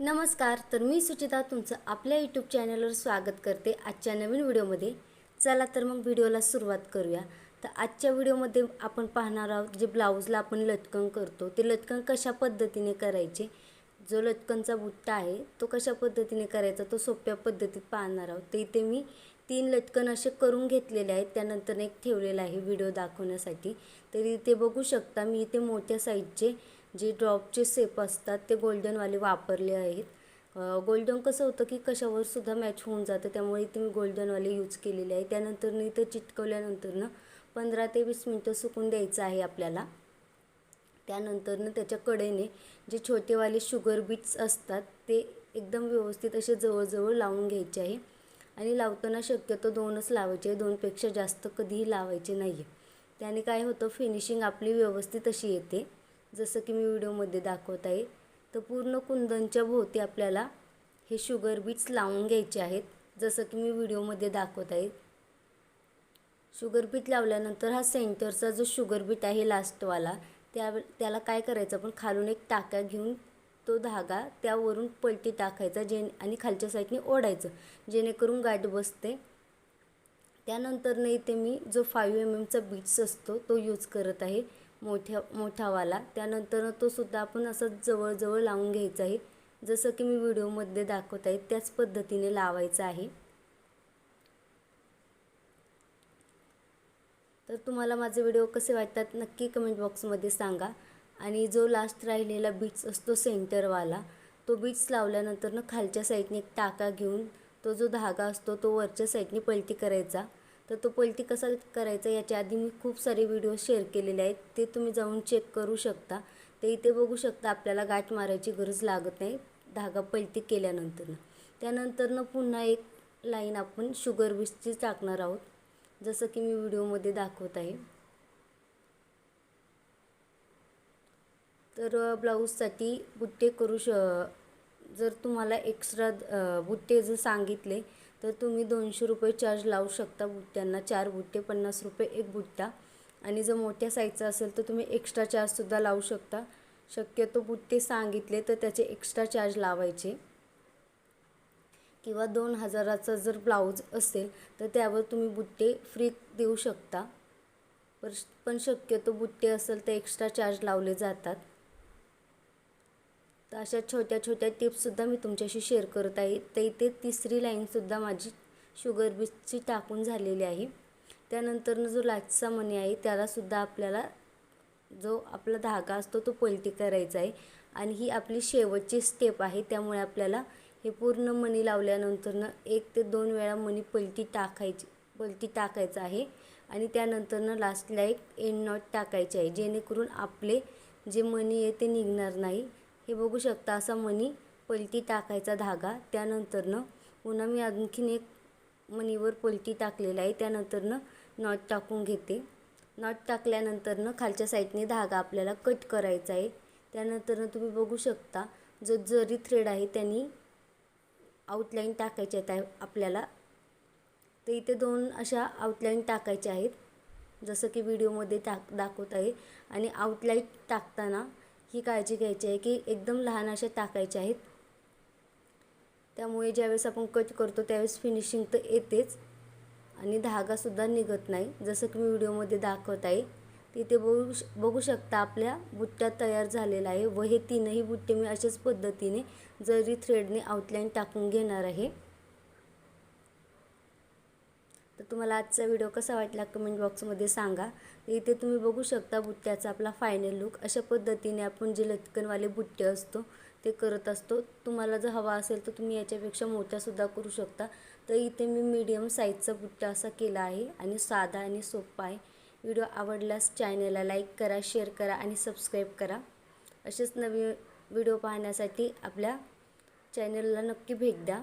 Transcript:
नमस्कार तर मी सुचिता तुमचं आपल्या यूट्यूब चॅनलवर स्वागत करते आजच्या नवीन व्हिडिओमध्ये. चला तर मग व्हिडिओला सुरुवात करूया. तर आजच्या व्हिडिओमध्ये आपण पाहणार आहोत जे ब्लाऊजला आपण लटकन करतो ते लटकन कशा पद्धतीने करायचे? जो लटकनचा बुट्टा आहे तो कशा पद्धतीने करायचा? तो सोप्या पद्धतीत पाहणार आहोत. तर इथे मी तीन लटकन असे करून घेतलेले आहेत. त्यानंतर एक ठेवलेला आहे व्हिडिओ दाखवण्यासाठी. तरी इथे बघू शकता मी इथे मोठ्या साईजचे जे ड्रॉपचे सेप असतात ते गोल्डनवाले वापरले आहेत. गोल्डन कसं होतं की कशावर सुद्धा मॅच होऊन जातं. त्यामुळे इथे मी गोल्डनवाले यूज केलेले आहे. त्यानंतर इथं चिटकवल्यानंतरनं पंधरा ते वीस मिनटं सुकून द्यायचं आहे आपल्याला. त्यानंतरनं त्याच्या कडेने जे छोटेवाले शुगर बीट्स असतात ते एकदम व्यवस्थित असे जवळजवळ लावून घ्यायचे आहे. आणि लावताना शक्यतो दोनच लावायचे दोनपेक्षा जास्त कधीही लावायचे नाही आहे त्याने काय होतं फिनिशिंग आपली व्यवस्थित अशी येते. जसं की मी व्हिडिओमध्ये दाखवत आहे तर पूर्ण कुंदनच्या भोवती आपल्याला हे शुगर बीट्स लावून घ्यायचे आहेत. जसं की मी व्हिडिओमध्ये दाखवत आहे. शुगर बीट लावल्यानंतर हा सेंटरचा जो शुगर बीट आहे लास्टवाला त्या त्याला काय करायचं आपण खालून एक टाका घेऊन तो धागा त्यावरून पलटी टाकायचा जे आणि खालच्या साईडने ओढायचं जेणेकरून गाठ बसते. त्यानंतर इथे मी जो फाईव्ह एम एमचा बीट्स असतो तो यूज करत आहे मोठ्या मोठावाला. त्यानंतर तो सुद्धा आपण असं जवळजवळ लावून घ्यायचा आहे. जसं की मी व्हिडिओमध्ये दाखवत आहे त्याच पद्धतीने लावायचं आहे. तर तुम्हाला माझे व्हिडिओ कसे वाटतात नक्की कमेंट बॉक्समध्ये सांगा. आणि जो लास्ट राहिलेला बीट्स असतो सेंटरवाला तो बीट्स लावल्यानंतर ना खालच्या साईडने एक टाका घेऊन तो जो धागा असतो तो वरच्या साईडने पलटी करायचा. तर तो पलटी कसा करायचा याच्या आधी मी खूप सारे व्हिडिओ शेअर केलेले आहेत. ते तुम्ही जाऊन चेक करू शकता. ते इथे बघू शकता आपल्याला गाठ मारायची गरज लागत नाही धागा पलटी केल्यानंतर त्यानंतरनं पुन्हा एक लाईन आपण शुगर बीट्सची टाकणार आहोत. जसं की मी व्हिडिओमध्ये दाखवत आहे. तर ब्लाऊजसाठी बुट्टे करू श जर तुम्हाला एक्स्ट्रा बुट्टे जर सांगितले तर तुम्ही दोनशे रुपये चार्ज लावू शकता बुट्ट्यांना. चार बुट्टे पन्नास रुपये एक बुट्टा. आणि जर मोठ्या साईजचा असेल तर तुम्ही एक्स्ट्रा चार्जसुद्धा लावू शकता. शक्यतो बुट्टे सांगितले तर त्याचे एक्स्ट्रा चार्ज लावायचे. किंवा दोन हजाराचा जर ब्लाऊज असेल तर त्यावर तुम्ही बुट्टे फ्री देऊ शकता. पर पण शक्यतो बुट्टे असेल तर एक्स्ट्रा चार्ज लावले जातात. तर अशा छोट्या छोट्या टिप्ससुद्धा मी तुमच्याशी शेअर करत आहे. तर इथे तिसरी लाईनसुद्धा माझी शुगर बीटची टाकून झालेली आहे. त्यानंतरनं जो लाचचा मणी आहे त्यालासुद्धा आपल्याला जो आपला धागा असतो तो पलटी करायचा आहे. आणि ही आपली शेवटची स्टेप आहे. त्यामुळे आपल्याला हे पूर्ण मणी लावल्यानंतरनं एक ते दोन वेळा मणी पलटी टाकायची पलटी टाकायचं आहे. आणि त्यानंतरनं लास्टला एक एंड नॉट टाकायची आहे. जेणेकरून आपले जे मणी आहे ते निघणार नाही. हे बघू शकता असा मणी पलटी टाकायचा धागा. त्यानंतरनं पुन्हा मी आणखीन एक मणीवर पलटी टाकलेला आहे. त्यानंतरनं नॉट टाकून घेते. नॉट टाकल्यानंतरनं खालच्या साईडने धागा आपल्याला कट करायचा आहे. त्यानंतरनं तुम्ही बघू शकता जो जरी थ्रेड आहे त्यांनी आउटलाईन टाकायच्या आहेत आपल्याला तर इथे दोन अशा आउटलाईन टाकायच्या आहेत. जसं की व्हिडिओमध्ये टाक दाखवत आहे. आणि आउटलाईन टाकताना ही काळजी घ्यायची आहे की एकदम लहान अशा टाकायच्या आहेत. त्यामुळे ज्यावेळेस आपण कट करतो त्यावेळेस फिनिशिंग तर येतेच. आणि धागासुद्धा निघत नाही. जसं की मी व्हिडिओमध्ये दाखवत आहे तिथे बघू बघू शकता आपल्या बुट्ट्या तयार झालेला आहे व हे तीनही बुट्टे मी अशाच पद्धतीने जरी थ्रेडने आउटलाईन टाकून घेणार आहे तर तुम्हाला आजचा व्हिडिओ कसा वाटला कमेंट बॉक्समध्ये सांगा. इथे तुम्ही बघू शकता बुट्ट्याचा आपला फायनल लुक अशा पद्धतीने आपण जे लटकनवाले बुट्टे असतो ते करत असतो. तुम्हाला जर हवा असेल तर तुम्ही याच्यापेक्षा मोठ्यासुद्धा करू शकता. तर इथे मी मीडियम साईजचा बुट्टा असा केला आहे आणि साधा आणि सोपा आहे. व्हिडिओ आवडल्यास चॅनलला लाईक करा शेअर करा आणि सबस्क्राईब करा. असेच नवीन व्हिडिओ पाहण्यासाठी आपल्या चॅनलला नक्की भेट द्या.